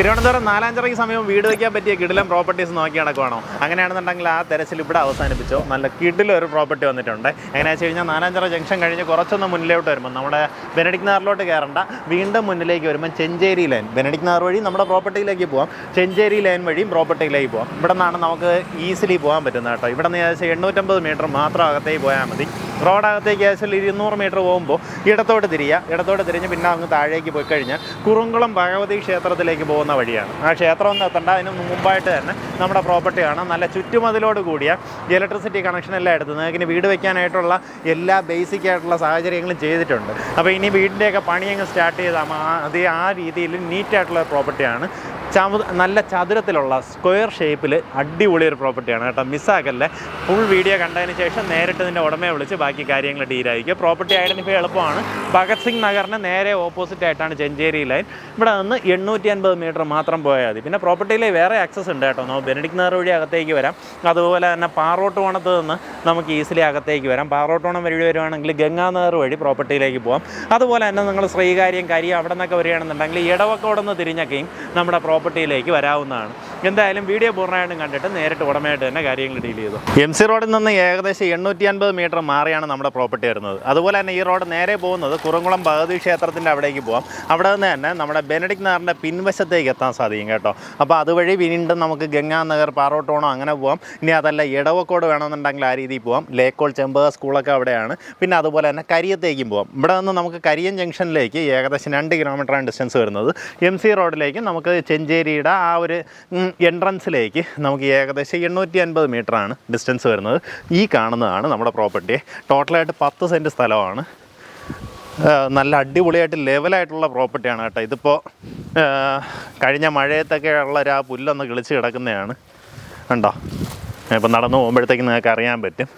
തിരുവനന്തപുരം നാലാഞ്ചിറയ്ക്ക് സമയം വീട് വയ്ക്കാൻ പറ്റിയ കിടിലം പ്രോപ്പർട്ടീസ് നോക്കി നടക്കുവാണോ? അങ്ങനെയാണെന്നുണ്ടെങ്കിൽ ആ തെരച്ചിൽ ഇവിടെ അവസാനിപ്പിച്ചോ. നല്ല കിടിലം ഒരു പ്രോപ്പർട്ടി വന്നിട്ടുണ്ട്. എങ്ങനെയാണെന്ന് വെച്ച് കഴിഞ്ഞാൽ നാലാഞ്ചിറ ജംഗ്ഷൻ കഴിഞ്ഞ് കുറച്ചൊന്ന് മുന്നിലോട്ട് വരുമ്പോൾ നമ്മുടെ ബെനഡിക് നാറിലോട്ട് കയറണ്ട. വീണ്ടും മുന്നിലേക്ക് വരുമ്പോൾ ചെഞ്ചേരി ലൈൻ ബെനഡിക് നാർ വഴി നമ്മുടെ പ്രോപ്പർട്ടിയിലേക്ക് പോവാം. ചെഞ്ചേരി ലൈൻ വഴിയും പ്രോപ്പർട്ടിയിലേക്ക് പോവാം. ഇവിടെ നിന്നാണ് നമുക്ക് ഈസിലി പോകാൻ പറ്റുന്നത് കേട്ടോ. ഇവിടെ നിന്ന് ഏകദേശം എണ്ണൂറ്റമ്പത് മീറ്റർ മാത്രം അകത്തേക്ക് പോയാൽ മതി. റോഡകത്തേക്ക് ഏകദേശം ഇരുന്നൂറ് മീറ്റർ പോകുമ്പോൾ ഇടത്തോട്ട് തിരിയുക ഇടത്തോട്ട് തിരിഞ്ഞ് പിന്നെ അങ്ങ് താഴേക്ക് പോയി കഴിഞ്ഞാൽ കുറുങ്കുളം ഭഗവതി ക്ഷേത്രത്തിലേക്ക് പോകുന്ന വഴിയാണ്. ആ ക്ഷേത്രം ഒന്നും എത്തണ്ട. അതിന് മുമ്പായിട്ട് തന്നെ നമ്മുടെ പ്രോപ്പർട്ടിയാണ് നല്ല ചുറ്റുമതിലോട് കൂടിയ ഇലക്ട്രിസിറ്റി കണക്ഷൻ എല്ലാം എടുത്ത് നിങ്ങൾക്ക് വീട് വെക്കാനായിട്ടുള്ള എല്ലാ ബേസിക് ആയിട്ടുള്ള സാഹചര്യങ്ങളും ചെയ്തിട്ടുണ്ട്. അപ്പോൾ ഇനി വീടിന്റെയൊക്കെ പണി അങ്ങ് സ്റ്റാർട്ട് ചെയ്താൽ മാ- അത് ആ രീതിയിൽ നീറ്റായിട്ടുള്ള പ്രോപ്പർട്ടിയാണ് ചമു നല്ല ചതുരത്തിലുള്ള സ്ക്വയർ ഷേപ്പിൽ അടിപൊളി ഒരു പ്രോപ്പർട്ടിയാണ് കേട്ടോ. മിസ്സാക്കല്ലേ. ഫുൾ വീഡിയോ കണ്ടതിന് ശേഷം നേരിട്ട് ഇതിന്റെ ഉടമയെ വിളിച്ച് ബാക്കി കാര്യങ്ങൾ ഡീലായിരിക്കും പ്രോപ്പർട്ടി ഐഡന്റിഫൈ എളുപ്പമാണ്. ഭഗത് സിംഗ് നഗറിന് നേരെ ഓപ്പോസിറ്റ് ആയിട്ടാണ് ചെഞ്ചേരി ലൈൻ ഇവിടെ നിന്ന് എണ്ണൂറ്റി അൻപത് മീറ്റർ മാത്രം പോയാൽ മതി. പിന്നെ പ്രോപ്പർട്ടിയിൽ വേറെ ആക്സസ് ഉണ്ട് കേട്ടോ. നമുക്ക് ബെനഡിക് നഗർ വഴി അകത്തേക്ക് വരാം. അതുപോലെ തന്നെ പാറോട്ടുകോണത്ത് നിന്ന് നമുക്ക് ഈസിലി അകത്തേക്ക് വരാം. പാറോട്ടുകോണം വഴി വരുവാണെങ്കിൽ ഗംഗാനഗർ വഴി പ്രോപ്പർട്ടിയിലേക്ക് പോകാം അതുപോലെ തന്നെ നിങ്ങൾ ശ്രീകാര്യം കരി അവിടെ നിന്നൊക്കെ വരികയാണെന്നുണ്ടെങ്കിൽ ഇടവക്കോടൊന്ന് തിരിഞ്ഞൊക്കെയും നമ്മുടെ പ്രോപ്പർട്ടിയിലേക്ക് വരാവുന്നതാണ്. എന്തായാലും വീഡിയോ പൂർണമായിട്ടും കണ്ടിട്ട് നേരിട്ട് ഉടമയായിട്ട് തന്നെ കാര്യങ്ങൾ ഡീൽ ചെയ്തു. എം സി റോഡിൽ നിന്ന് ഏകദേശം എണ്ണൂറ്റി അൻപത് മീറ്റർ മാറിയാണ് നമ്മുടെ പ്രോപ്പർട്ടി വരുന്നത്. അതുപോലെ തന്നെ ഈ റോഡ് നേരെ പോകുന്നത് കുറുങ്കുളം ഭഗവതി ക്ഷേത്രത്തിന്റെ അവിടേക്ക് പോകാം അവിടെ നിന്ന് തന്നെ നമ്മുടെ ബെനഡിക് നഗറിന്റെ പിൻവശത്തേക്ക് എത്താൻ സാധിക്കും കേട്ടോ. അപ്പോൾ അതുവഴി വീണ്ടും നമുക്ക് ഗംഗാനഗർ പാറോട്ടോണോ അങ്ങനെ പോകാം ഇനി അതല്ല ഇടവക്കോട് വേണമെന്നുണ്ടെങ്കിൽ ആ രീതിയിൽ പോകാം ലേക്കോൾ ചെമ്പക സ്കൂളൊക്കെ അവിടെയാണ്. പിന്നെ അതുപോലെ തന്നെ കരിയത്തേക്കും പോകാം ഇവിടെ നിന്ന് നമുക്ക് കരിയൻ ജംഗ്ഷനിലേക്ക് ഏകദേശം രണ്ട് കിലോമീറ്ററാണ് ഡിസ്റ്റൻസ് വരുന്നത്. എം സി റോഡിലേക്ക് നമുക്ക് ചെഞ്ചേരിയുടെ ആ ഒരു എൻട്രൻസിലേക്ക് നമുക്ക് ഏകദേശം എണ്ണൂറ്റി അൻപത് മീറ്ററാണ് ഡിസ്റ്റൻസ് വരുന്നത്. ഈ കാണുന്നതാണ് നമ്മുടെ പ്രോപ്പർട്ടി. ടോട്ടലായിട്ട് പത്ത് സെന്റ് സ്ഥലമാണ്. നല്ല അടിപൊളിയായിട്ട് ലെവലായിട്ടുള്ള പ്രോപ്പർട്ടിയാണ് കേട്ടോ. ഇതിപ്പോൾ കഴിഞ്ഞ മഴയത്തൊക്കെ ഉള്ള ആ പുല്ലൊന്ന് കിളിച്ച് കിടക്കുന്നതാണ്. കണ്ടോ? ഇപ്പം നടന്നു പോകുമ്പോഴത്തേക്ക് നിങ്ങൾക്ക് അറിയാൻ പറ്റും.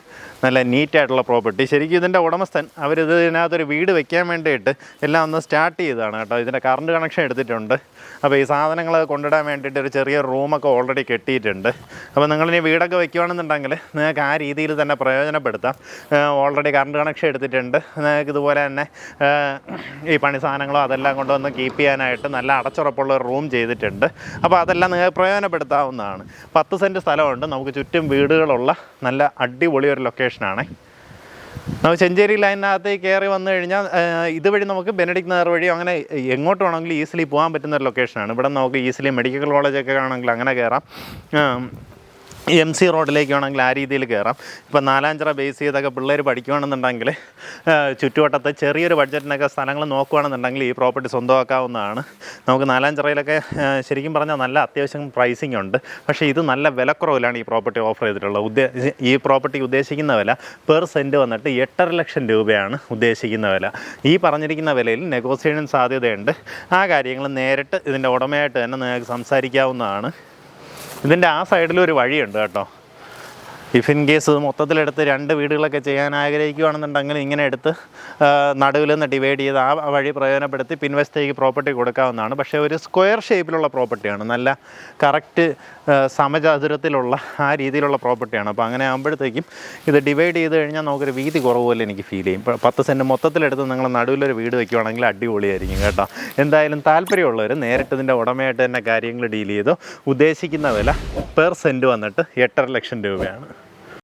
നല്ല നീറ്റായിട്ടുള്ള പ്രോപ്പർട്ടി ശരിക്കും ഇതിന്റെ ഉടമസ്ഥൻ അവരിത് ഇതിനകത്തൊരു വീട് വെക്കാൻ വേണ്ടിയിട്ട് എല്ലാം ഒന്ന് സ്റ്റാർട്ട് ചെയ്തതാണ് കേട്ടോ. ഇതിന്റെ കറണ്ട് കണക്ഷൻ എടുത്തിട്ടുണ്ട്. അപ്പോൾ ഈ സാധനങ്ങൾ കൊണ്ടിടാൻ വേണ്ടിയിട്ട് ഒരു ചെറിയ റൂമൊക്കെ ഓൾറെഡി കെട്ടിയിട്ടുണ്ട്. അപ്പോൾ നിങ്ങളിനി വീടൊക്കെ വെക്കുകയാണെന്നുണ്ടെങ്കിൽ നിങ്ങൾക്ക് ആ രീതിയിൽ തന്നെ പ്രയോജനപ്പെടുത്താം. ഓൾറെഡി കറണ്ട് കണക്ഷൻ എടുത്തിട്ടുണ്ട്. നിങ്ങൾക്ക് ഇതുപോലെ തന്നെ ഈ പണി സാധനങ്ങളോ അതെല്ലാം കൊണ്ടുവന്ന് കീപ്പ് ചെയ്യാനായിട്ട് നല്ല അടച്ചുറപ്പുള്ള ഒരു റൂം ചെയ്തിട്ടുണ്ട്. അപ്പോൾ അതെല്ലാം നിങ്ങൾക്ക് പ്രയോജനപ്പെടുത്താവുന്നതാണ്. പത്ത് സെന്റ് സ്ഥലമുണ്ട്. നമുക്ക് ചുറ്റും വീടുകളുള്ള നല്ല അടിപൊളി ഒരു ലൊക്കേഷനാണ് നമ്മൾ ചെഞ്ചേരി ലൈനിനകത്തേക്ക് കയറി വന്നു കഴിഞ്ഞാൽ ഇതുവഴി നമുക്ക് ബെനഡിക് നഗർ വഴി അങ്ങനെ എങ്ങോട്ട് വേണമെങ്കിലും ഈസിലി പോകാൻ പറ്റുന്ന ഒരു ലൊക്കേഷനാണ് ഇവിടെ നമുക്ക് ഈസിലി മെഡിക്കൽ കോളേജൊക്കെ ആണെങ്കിൽ അങ്ങനെ കയറാം. എം സി റോഡിലേക്ക് വേണമെങ്കിൽ ആ രീതിയിൽ കയറാം. ഇപ്പം നാലാഞ്ചിറ ബേസ് ചെയ്തൊക്കെ പിള്ളേർ പഠിക്കുകയാണെന്നുണ്ടെങ്കിൽ ചുറ്റുവട്ടത്തെ ചെറിയൊരു ബഡ്ജറ്റിനൊക്കെ സ്ഥലങ്ങൾ നോക്കുകയാണെന്നുണ്ടെങ്കിൽ ഈ പ്രോപ്പർട്ടി സ്വന്തമാക്കാവുന്നതാണ്. നമുക്ക് നാലാഞ്ചിറയിലൊക്കെ ശരിക്കും പറഞ്ഞാൽ നല്ല അത്യാവശ്യം പ്രൈസിംഗ് ഉണ്ട്. പക്ഷേ ഇത് നല്ല വിലക്കുറവിലാണ് ഈ പ്രോപ്പർട്ടി ഓഫർ ചെയ്തിട്ടുള്ളത്. ഉദ്ദേ ഈ പ്രോപ്പർട്ടി ഉദ്ദേശിക്കുന്ന വില പെർ സെന്റ് വന്നിട്ട് എട്ടര ലക്ഷം രൂപയാണ് ഉദ്ദേശിക്കുന്ന വില. ഈ പറഞ്ഞിരിക്കുന്ന വിലയിൽ നെഗോസിയേഷൻ സാധ്യതയുണ്ട്. ആ കാര്യങ്ങൾ നേരിട്ട് ഇതിന്റെ ഉടമയായിട്ട് തന്നെ നിങ്ങൾക്ക് സംസാരിക്കാവുന്നതാണ്. ഇതിന്റെ ആ സൈഡിൽ ഒരു വഴിയുണ്ട് കേട്ടോ. ഇഫ് ഇൻ കേസ് മൊത്തത്തിലെടുത്ത് രണ്ട് വീടുകളൊക്കെ ചെയ്യാൻ ആഗ്രഹിക്കുകയാണെന്നുണ്ടെങ്കിൽ ഇങ്ങനെ എടുത്ത് നടുവിൽ നിന്ന് ഡിവൈഡ് ചെയ്ത് ആ വഴി പ്രയോജനപ്പെടുത്തി പിൻവശത്തേക്ക് പ്രോപ്പർട്ടി കൊടുക്കാവുന്നതാണ്. പക്ഷേ ഒരു സ്ക്വയർ ഷേപ്പിലുള്ള പ്രോപ്പർട്ടിയാണ് നല്ല കറക്റ്റ് സമചതുരത്തിലുള്ള ആ രീതിയിലുള്ള പ്രോപ്പർട്ടിയാണ് അപ്പോൾ അങ്ങനെ ആകുമ്പോഴത്തേക്കും ഇത് ഡിവൈഡ് ചെയ്ത് കഴിഞ്ഞാൽ നമുക്കൊരു വീതി കുറവ് പോലെ എനിക്ക് ഫീൽ ചെയ്യും. പത്ത് സെന്റ് മൊത്തത്തിലെടുത്ത് നിങ്ങൾ നടുവിലൊരു വീട് വയ്ക്കുവാണെങ്കിൽ അടിപൊളിയായിരിക്കും കേട്ടോ. എന്തായാലും താല്പര്യമുള്ളവർ നേരിട്ട് ഇതിന്റെ ഉടമയായിട്ട് തന്നെ കാര്യങ്ങൾ ഡീൽ ചെയ്തു ഉദ്ദേശിക്കുന്ന വില പെർ സെന്റ് വന്നിട്ട് എട്ടര ലക്ഷം രൂപയാണ്.